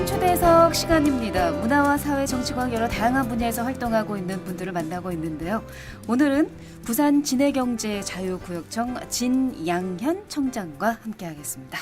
문화광 초대석 시간입니다. 문화와 사회, 정치광 여러 다양한 분야에서 활동하고 있는 분들을 만나고 있는데요. 오늘은 부산 진해경제자유구역청 진양현 청장과 함께하겠습니다.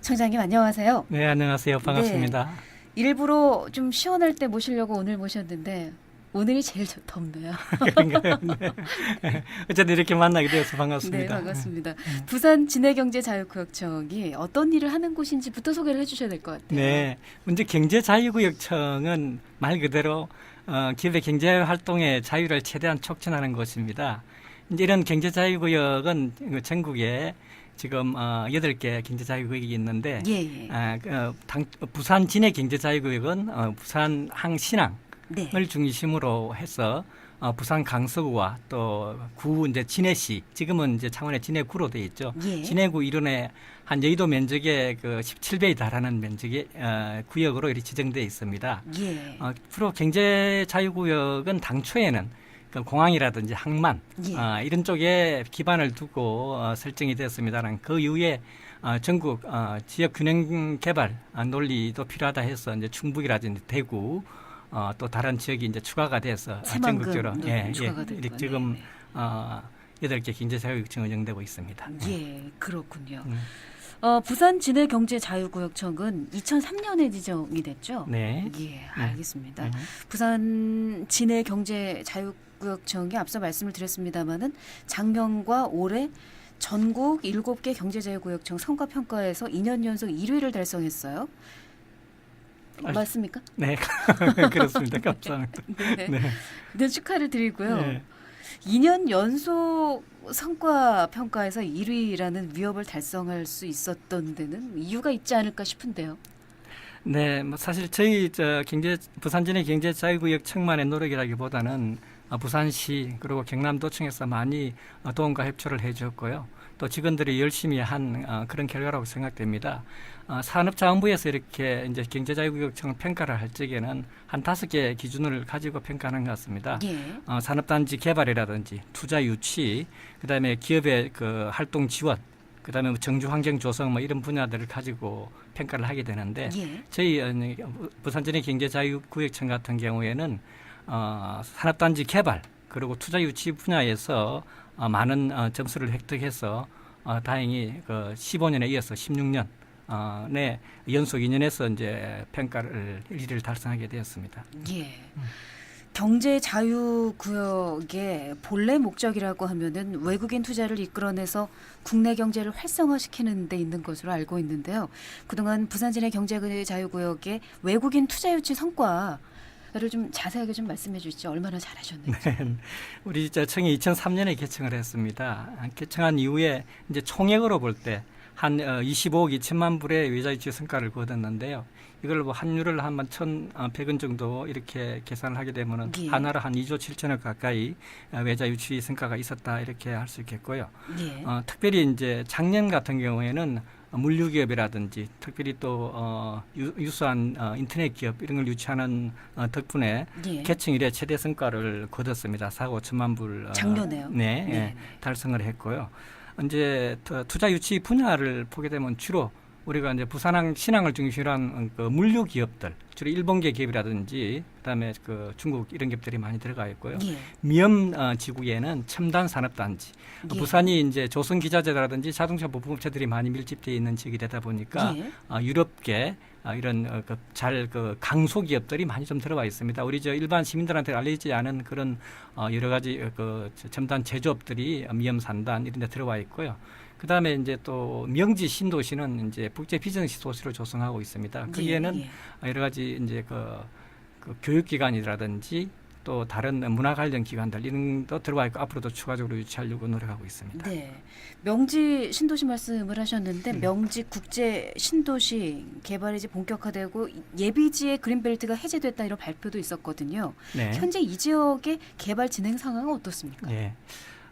청장님 안녕하세요. 네, 안녕하세요. 반갑습니다. 일부러 좀 시원할 때 모시려고 오늘 모셨는데 오늘이 제일 저- 덥네요. 그런가요? 네. 어쨌든 이렇게 만나게 되어서 네, 반갑습니다. 반갑습니다. 부산 진해경제자유구역청이 어떤 일을 하는 곳인지부터 소개를 해주셔야 될 것 같아요. 네, 먼저 경제자유구역청은 말 그대로 어, 기업의 경제 활동의 자유를 최대한 촉진하는 곳입니다. 이제 이런 경제자유구역은 그 전국에 지금 어, 8개 경제자유구역이 있는데 예, 예. 아, 그, 당, 부산 진해 경제자유구역은 어, 부산 항신항 네. 을 중심으로 해서 어, 부산 강서구와 또 구 이제 진해시 지금은 이제 창원의 진해구로 돼 있죠. 예. 진해구 이론의 한 여의도 면적의 그 17배에 달하는 면적의 어, 구역으로 이렇게 지정돼 있습니다. 예. 어, 프로 경제 자유구역은 당초에는 그 공항이라든지 항만 예. 어, 이런 쪽에 기반을 두고 어, 설정이 되었습니다만 그 이후에 어, 전국 어, 지역 균형 개발 어, 논리도 필요하다 해서 이제 충북이라든지 대구 어, 또 다른 지역이 이제 추가가 돼서 어, 새만금 전국적으로 네, 추가가 이렇게 됐고요. 지금 네, 어, 여덟 개 경제자유구역청 운영되고 있습니다. 예, 그렇군요. 음. 어, 부산 진해경제자유구역청은 2003년에 지정이 됐죠? 네. 예, 알겠습니다. 음. 부산 진해경제자유구역청이 앞서 말씀을 드렸습니다마는 작년과 올해 전국 7개 경제자유구역청 성과평가에서 2년 연속 1위를 달성했어요. 아, 맞습니까? 네, 그렇습니다. 감사합니다. 네. 네. 네, 축하를 드리고요. 네. 2년 연속 성과 평가에서 1위라는 위협을 달성할 수 있었던 데는 이유가 있지 않을까 싶은데요. 네, 뭐 사실 저희 저 경제 부산진의 경제 자유구역청만의 노력이라기보다는 어, 부산시 그리고 경남도청에서 많이 어, 도움과 협조를 해주었고요. 또 직원들이 열심히 한 어, 그런 결과라고 생각됩니다. 어, 산업자원부에서 이렇게 이제 경제자유구역청 평가를 할 적에는 한 다섯 개 기준을 가지고 평가하는 것 같습니다. 예. 어, 산업단지 개발이라든지 투자 유치, 그다음에 기업의 그 활동 지원, 그다음에 뭐 정주 환경 조성 뭐 이런 분야들을 가지고 평가를 하게 되는데 예. 저희 어, 부산진의 경제자유구역청 같은 경우에는 어, 산업단지 개발 그리고 투자 유치 분야에서 어, 많은 어, 점수를 획득해서 어, 다행히 그 15년에 이어서 16년 어, 내 연속 2년에서 이제 평가를 1위를 달성하게 되었습니다. 예. 경제 자유 구역의 본래 목적이라고 하면은 외국인 투자를 이끌어내서 국내 경제를 활성화시키는 데 있는 것으로 알고 있는데요. 그동안 부산진의 경제 자유 구역의 외국인 투자 유치 성과 를 좀 자세하게 좀 말씀해 주시죠. 얼마나 잘하셨는지. 우리 저 청이 2003년에 개청을 했습니다. 개청한 이후에 이제 총액으로 볼 때 한 25억 2천만 불의 외자 유치 성과를 거뒀는데요. 이걸 뭐 환율을 한 1,100원 정도 이렇게 계산을 하게 되면은 예. 하나로 한 2조 7천억 가까이 어, 외자 유치 성과가 있었다 이렇게 할 수 있겠고요. 예. 어, 특별히 이제 작년 같은 경우에는 물류기업이라든지 특별히 또 어, 유, 유수한 어, 인터넷 기업 이런 걸 유치하는 어, 덕분에 예. 개청 이래 최대 성과를 거뒀습니다. 4억 5천만 불. 어, 작년에요? 네, 네. 예, 달성을 했고요. 이제 더 투자 유치 분야를 보게 되면 주로 우리가 이제 부산항 신항을 중심으로 한 그 물류 기업들, 주로 일본계 기업이라든지 그다음에 그 중국 이런 기업들이 많이 들어가 있고요. 예. 미염 어, 지구에는 첨단 산업 단지, 예. 부산이 이제 조선 기자재라든지 자동차 부품업체들이 많이 밀집되어 있는 지역이 되다 보니까 예. 어, 유럽계 어, 이런 어, 그, 잘그 강소 기업들이 많이 좀 들어와 있습니다. 우리 저 일반 시민들한테 알려지지 않은 그런 어, 여러 가지 어, 그 저- 첨단 제조업들이 미염 산단 이런 데 들어와 있고요. 그 다음에 이제 또 명지 신도시는 이제 국제 비정시 도시로 조성하고 있습니다. 거기에는 예. 예. 여러 가지 이제 그, 그 교육기관이라든지 또 다른 문화 관련 기관들 이런 도 들어와 있고 앞으로도 추가적으로 유치하려고 노력하고 있습니다. 네. 명지 신도시 말씀을 하셨는데 음. 명지 국제 신도시 개발이 이제 본격화되고 예비지의 그린벨트가 해제됐다 이런 발표도 있었거든요. 네. 현재 이 지역의 개발 진행 상황은 어떻습니까? 예.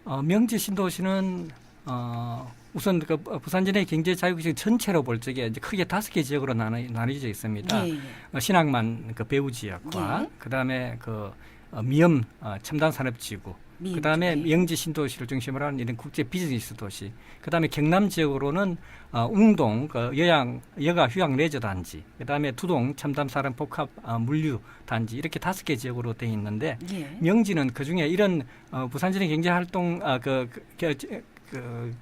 어, 명지 신도시는 어, 우선 그 부산 진의 경제 자유구역 전체로 볼 적에 이제 크게 다섯 개 지역으로 나눠, 나뉘어져 있습니다. 예, 예. 어, 신항만 그 배후 지역과 예. 그다음에 그 어, 미염 어, 첨단 산업 지구 미인 그다음에 쪽에. 영지 신도시를 중심으로 하는 이런 국제 비즈니스 도시. 그 다음에 경남 지역으로는 어, 웅동 그 여양 여가 휴양 레저 단지. 그 다음에 두동 첨단 사람 복합 어, 물류 단지 이렇게 다섯 개 지역으로 돼 있는데 예. 명지는 그 중에 이런 어, 부산진의 경제 활동 아, 그, 그, 그,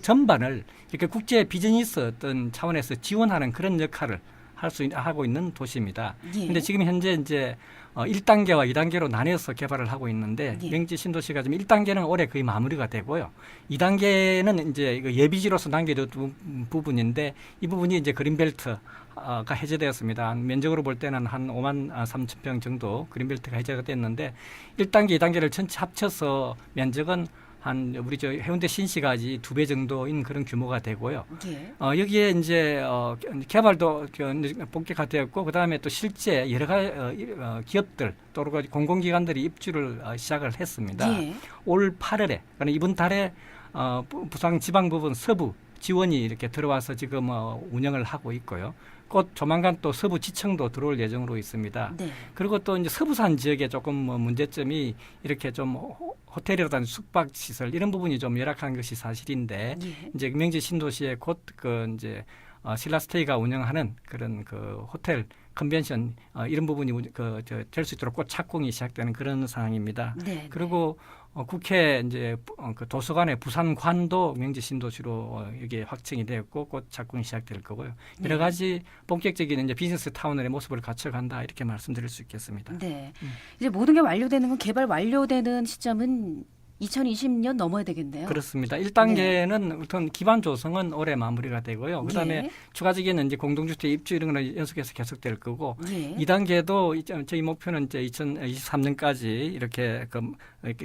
전반을 이렇게 국제 비즈니스 어떤 차원에서 지원하는 그런 역할을 할 수 하고 있는 도시입니다. 예. 근데 지금 현재 이제 어 1단계와 2단계로 나뉘어서 개발을 하고 있는데 예. 명지 신도시가 지금 1단계는 올해 거의 마무리가 되고요. 2단계는 이제 예비지로서 남겨둔 부- 부분인데 이 부분이 이제 그린벨트가 해제되었습니다. 면적으로 볼 때는 한 5만 3천 평 정도 그린벨트가 해제가 됐는데 1단계, 2단계를 전체 합쳐서 면적은 한 우리 저 해운대 신시가지 두 배 정도인 그런 규모가 되고요. 예. 어, 여기에 이제 어, 개발도 그 본격화 되었고 그다음에 또 실제 여러 가지 어, 이- 어, 기업들 또 그리고 공공기관들이 입주를 어, 시작을 했습니다. 예. 올 8월에 그러니까 이번 달에 어, 부- 부산 지방 부분 서부 지원이 이렇게 들어와서 지금 어, 운영을 하고 있고요. 곧 조만간 또 서부 지청도 들어올 예정으로 있습니다. 네. 그리고 또 이제 서부산 지역에 조금 뭐 문제점이 이렇게 좀 호- 호텔이라든지 숙박 시설 이런 부분이 좀 열악한 것이 사실인데 예. 이제 명지 신도시에 곧 그 이제 어, 신라스테이가 운영하는 그런 그 호텔 컨벤션 어, 이런 부분이 그 될 수 있도록 곧 착공이 시작되는 그런 상황입니다. 네. 그리고 어, 국회 이제 부- 어, 그 도서관의 부산관도 명지 신도시로 어, 이게 확정이 되었고 곧 착공이 시작될 거고요. 여러 네. 가지 본격적인 이제 비즈니스 타운의 모습을 갖춰간다 이렇게 말씀드릴 수 있겠습니다. 네. 음. 이제 모든 게 완료되는 건 개발 완료되는 시점은 2020년 넘어야 되겠네요. 그렇습니다. 1단계는 우선 기반 조성은 올해 마무리가 되고요. 그다음에 예. 추가적인 이제 공동주택 입주 이런 거는 연속해서 계속될 거고 예. 2단계도 저희 목표는 이제 2023년까지 이렇게 그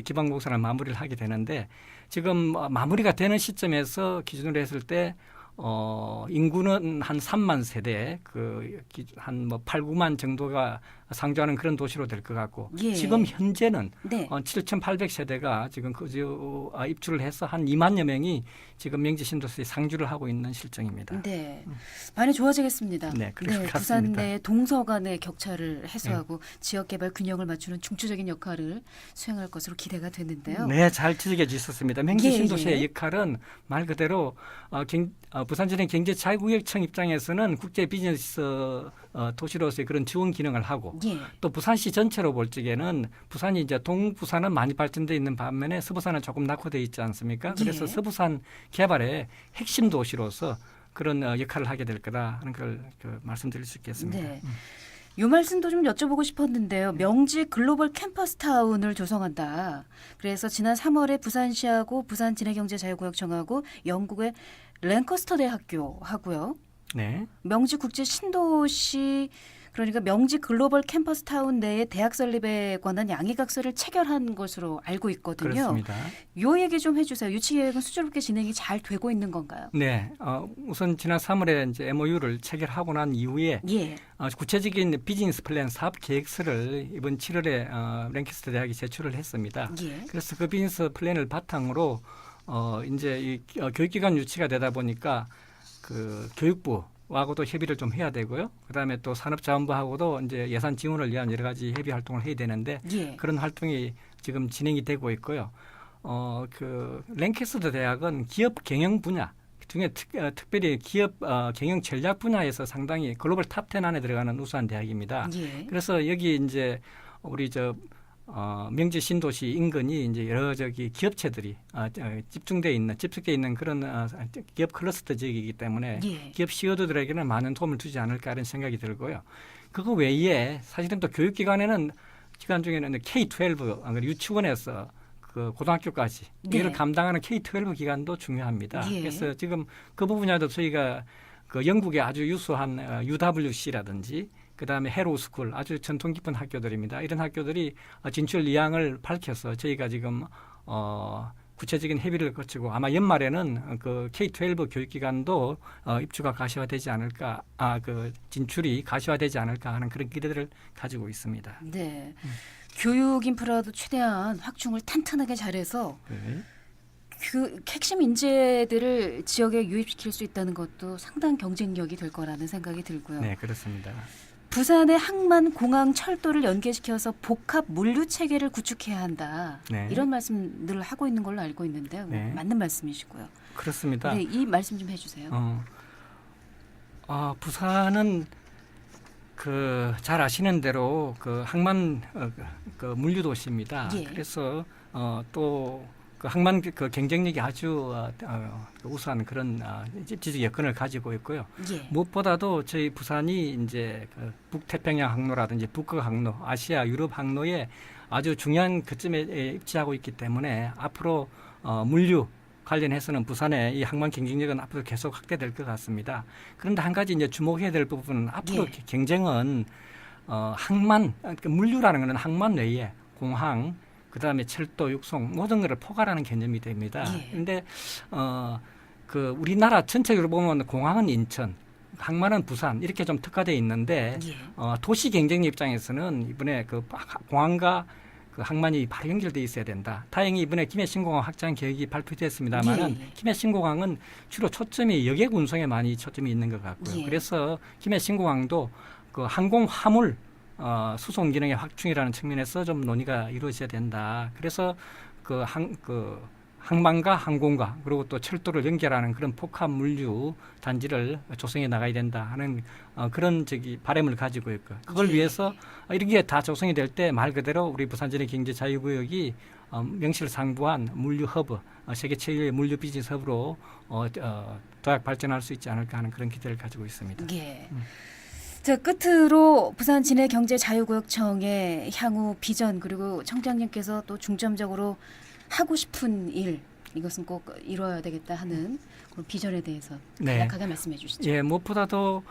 기반 공사를 마무리를 하게 되는데 지금 어, 마무리가 되는 시점에서 기준으로 했을 때 어, 인구는 한 3만 세대, 그, 한 뭐 8, 9만 정도가 상주하는 그런 도시로 될 것 같고, 예. 지금 현재는 네. 어, 7,800세대가 지금 그저 아, 입주를 해서 한 2만여 명이 지금 명지 신도시에 상주를 하고 있는 실정입니다. 네. 많이 좋아지겠습니다. 네, 것 부산. 내 동서 간의 격차를 해소하고 지역 개발 균형을 맞추는 중추적인 역할을 수행할 것으로 기대가 되는데요. 네, 잘 지적해 주셨습니다. 명지 예, 신도시의 예. 역할은 말 그대로 어, 경, 어, 부산진행 경제자유구역청 입장에서는 국제 비즈니스 어, 도시로서의 그런 지원 기능을 하고 예. 또 부산시 전체로 볼 적에는 부산이 이제 동부산은 많이 발전돼 있는 반면에 서부산은 조금 낙후돼 있지 않습니까? 그래서 예. 서부산 개발의 핵심 도시로서 그런 어, 역할을 하게 될 거다 하는 걸 그, 말씀드릴 수 있겠습니다. 네. 요 말씀도 좀 여쭤보고 싶었는데요. 명지 글로벌 캠퍼스 타운을 조성한다. 그래서 지난 3월에 부산시하고 부산진해경제자유구역청하고 영국의 랭커스터 대학교 하고요. 네. 명지 국제 신도시 그러니까 명지 글로벌 캠퍼스 타운 내에 대학 설립에 관한 양해각서를 체결한 것으로 알고 있거든요. 그렇습니다. 요 얘기 좀 해주세요. 유치 계획은 수조롭게 진행이 잘 되고 있는 건가요? 네. 어, 우선 지난 3월에 이제 MOU를 체결하고 난 이후에 예, 어, 구체적인 비즈니스 플랜 사업 계획서를 이번 7월에 어, 랭캐스터 대학이 제출을 했습니다. 예, 그래서 그 비즈니스 플랜을 바탕으로 어, 이제 이 어, 교육기관 유치가 되다 보니까 그 교육부 하고도 협의를 좀 해야 되고요. 그다음에 또 산업자원부하고도 이제 예산 지원을 위한 여러 가지 협의 활동을 해야 되는데 예, 그런 활동이 지금 진행이 되고 있고요. 어, 그 랭캐스터 대학은 기업 경영 분야 중에 특, 어, 특별히 기업 어, 경영 전략 분야에서 상당히 글로벌 탑10 안에 들어가는 우수한 대학입니다. 예, 그래서 여기 이제 우리 저 어, 명지 신도시 인근이 이제 여러 저기 기업체들이 어, 어, 집중돼 있는 집중돼 있는 그런 어, 기업 클러스터 지역이기 때문에 예, 기업 CEO들에게는 많은 도움을 주지 않을까 하는 생각이 들고요. 그거 외에 사실은 또 교육기관에는 기관 중에는 K12 어, 유치원에서 그 고등학교까지 네. 이를 감당하는 K12 기관도 중요합니다. 예. 그래서 지금 그 부분야도 저희가 그 영국의 아주 유수한 어, UWC라든지 그다음에 헤로스쿨 아주 전통 깊은 학교들입니다. 이런 학교들이 어, 진출 의향을 밝혀서 저희가 지금 어 구체적인 협의를 거치고 아마 연말에는 어, 그 K12 교육기관도 어, 입주가 가시화되지 않을까, 아 그 진출이 가시화되지 않을까 하는 그런 기대들을 가지고 있습니다. 네. 음. 교육 인프라도 최대한 확충을 탄탄하게 잘해서 네. 그 핵심 인재들을 지역에 유입시킬 수 있다는 것도 상당 경쟁력이 될 거라는 생각이 들고요. 네, 그렇습니다. 부산의 항만, 공항, 철도를 연계시켜서 복합 물류 체계를 구축해야 한다. 네. 이런 말씀 늘 하고 있는 걸로 알고 있는데요. 네. 맞는 말씀이시고요. 그렇습니다. 네, 이 말씀 좀 해주세요. 어, 아, 부산은 그 잘 아시는 대로 그 항만 어, 그, 그 물류 도시입니다. 예. 그래서 어, 또 그 항만 그 경쟁력이 아주 어, 어, 우수한 그런 어, 지적 여건을 가지고 있고요. 예. 무엇보다도 저희 부산이 이제 그 북태평양 항로라든지 북극 항로, 아시아, 유럽 항로에 아주 중요한 그쯤에 에, 입지하고 있기 때문에 앞으로 어, 물류 관련해서는 부산의 이 항만 경쟁력은 앞으로 계속 확대될 것 같습니다. 그런데 한 가지 이제 주목해야 될 부분은 앞으로 예. 경쟁은 어, 항만, 그러니까 물류라는 것은 항만 외에 공항, 그 다음에 철도, 육송 모든 것을 포괄하는 개념이 됩니다. 예. 그런데 어, 그 우리나라 전체적으로 보면 공항은 인천, 항만은 부산 이렇게 좀 특화돼 있는데 예. 어, 도시 경쟁력 입장에서는 이번에 그 공항과 그 항만이 바로 연결돼 있어야 된다. 다행히 이번에 김해 신공항 확장 계획이 발표됐습니다만은 예, 예. 김해 신공항은 주로 초점이 여객 운송에 많이 초점이 있는 것 같고요. 예. 그래서 김해 신공항도 그 항공 화물 어, 수송 기능의 확충이라는 측면에서 좀 논의가 이루어져야 된다. 그래서 그 항 그 항만과 항공과 그리고 또 철도를 연결하는 그런 복합 물류 단지를 조성해 나가야 된다 하는 어, 그런 저기 바람을 가지고 있고 그걸 예. 위해서 어, 이렇게 다 조성이 될 때 말 그대로 우리 부산전의 경제 자유구역이 어, 명실상부한 물류 허브 어, 세계 최고의 물류 비즈니스 허브로 어, 어, 도약 발전할 수 있지 않을까 하는 그런 기대를 가지고 있습니다. 예. 음. 자 끝으로 부산 진해 경제 자유구역청의 향후 비전 그리고 청장님께서 또 중점적으로 하고 싶은 일 이것은 꼭 이루어야 되겠다 하는 그런 비전에 대해서 네. 간략하게 말씀해 주시죠. 예, 무엇보다도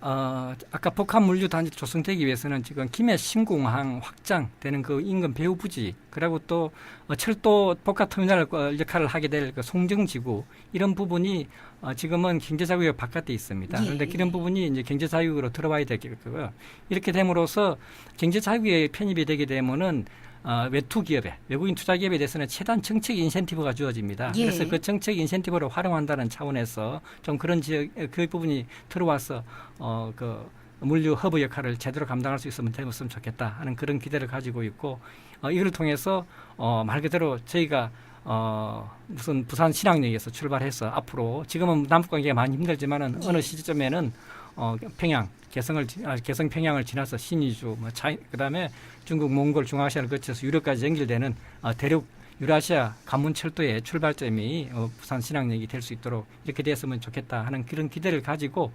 어, 아까 복합 물류 단지 조성되기 위해서는 지금 김해 신공항 확장되는 그 인근 배후 부지, 그리고 또 어, 철도 복합 터미널 어, 역할을 하게 될 그 송정지구 이런 부분이 어, 지금은 경제자유역 바깥에 있습니다. 예, 그런데 예. 이런 부분이 이제 경제자유역으로 들어와야 되겠고요. 이렇게 됨으로써 경제자유역에 편입이 되게 되면은 어, 외투 기업에 외국인 투자 기업에 대해서는 최단 정책 인센티브가 주어집니다. 예. 그래서 그 정책 인센티브를 활용한다는 차원에서 좀 그런 지역 그 부분이 들어와서 어 그 물류 허브 역할을 제대로 감당할 수 있으면 되었으면 좋겠다 하는 그런 기대를 가지고 있고 어, 이걸 통해서 어, 말 그대로 저희가 어, 무슨 부산 신항역에서 출발해서 앞으로 지금은 남북 관계가 많이 힘들지만은 예. 어느 시점에는 어, 평양 개성을 지- 아, 개성 평양을 지나서 신의주 뭐 차이 그다음에 중국 몽골 중앙아시아를 거쳐서 유럽까지 연결되는 어, 대륙 유라시아 관문 철도의 출발점이 어, 부산 신항역이 될 수 있도록 이렇게 됐으면 좋겠다 하는 그런 기대를 가지고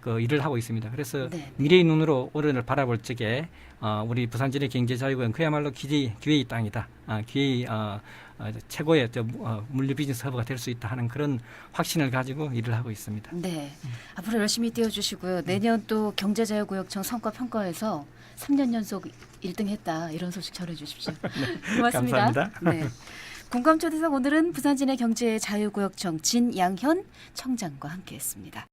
그 일을 하고 있습니다. 그래서 네. 미래의 눈으로 오른을 바라볼 적에 어, 우리 부산진의 경제자유구는 그야말로 기대, 기회의 땅이다. 아, 기회의 어, 어, 최고의 저, 어, 물류 비즈니스 허브가 될 수 있다 하는 그런 확신을 가지고 일을 하고 있습니다. 네. 앞으로 열심히 뛰어주시고요. 내년 또 경제자유구역청 성과 평가에서 3년 연속 1등 했다. 이런 소식 전해주십시오. 고맙습니다. 감사합니다. 네. 공감초대석 오늘은 부산진의 경제자유구역청 진양현 청장과 함께했습니다.